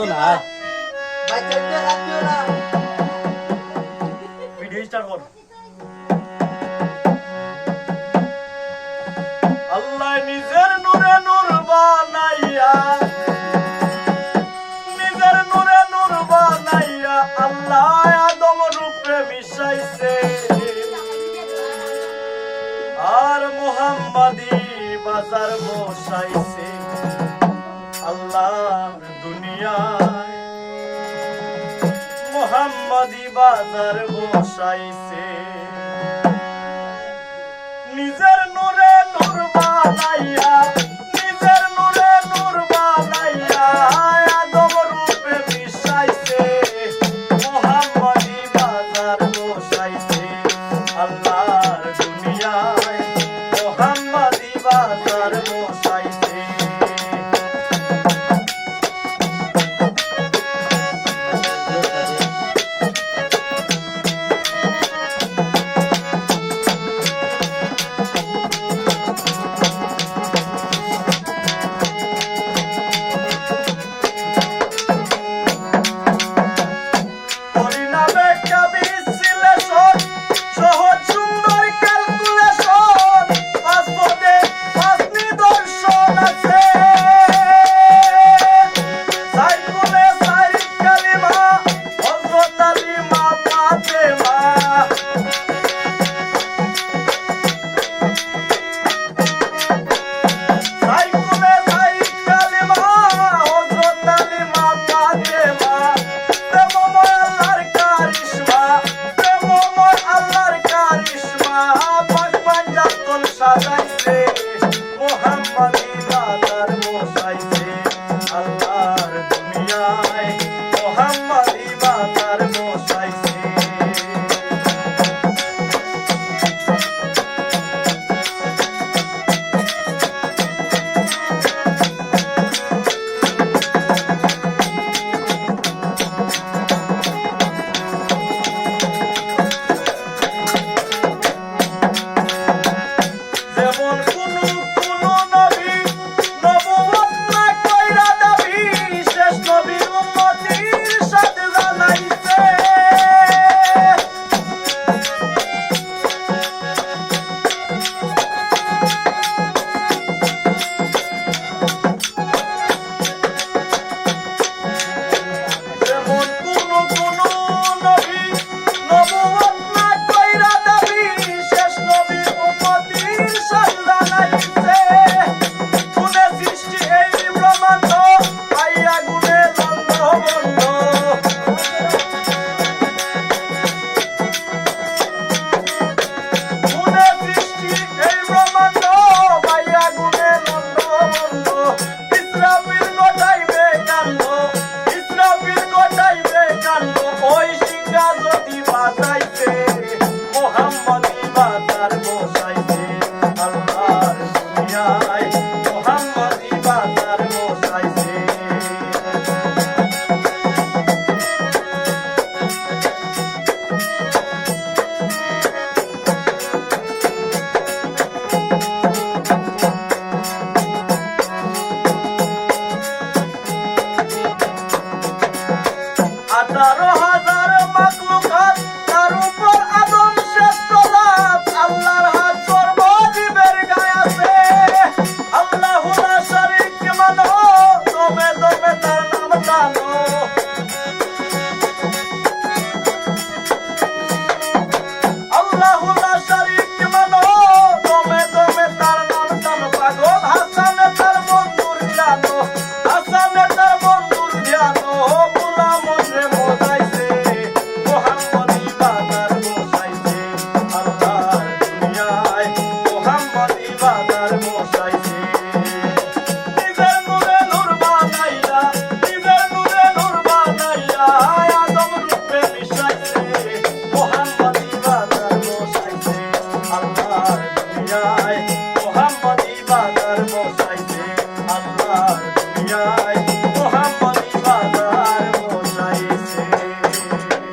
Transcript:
তো না। Video start কর। আল্লাহ নিজের নূরে নূর বানাইয়া, নিজের নূরে নূর বানাইয়া আল্লাহ আদম রূপে মিশাইছে। আর মোহাম্মদী বাজার বসাইছে। বাজার বসাইছে। নিজের নূরে নূর বানাইয়া 啊 হাজার হাজার মাগু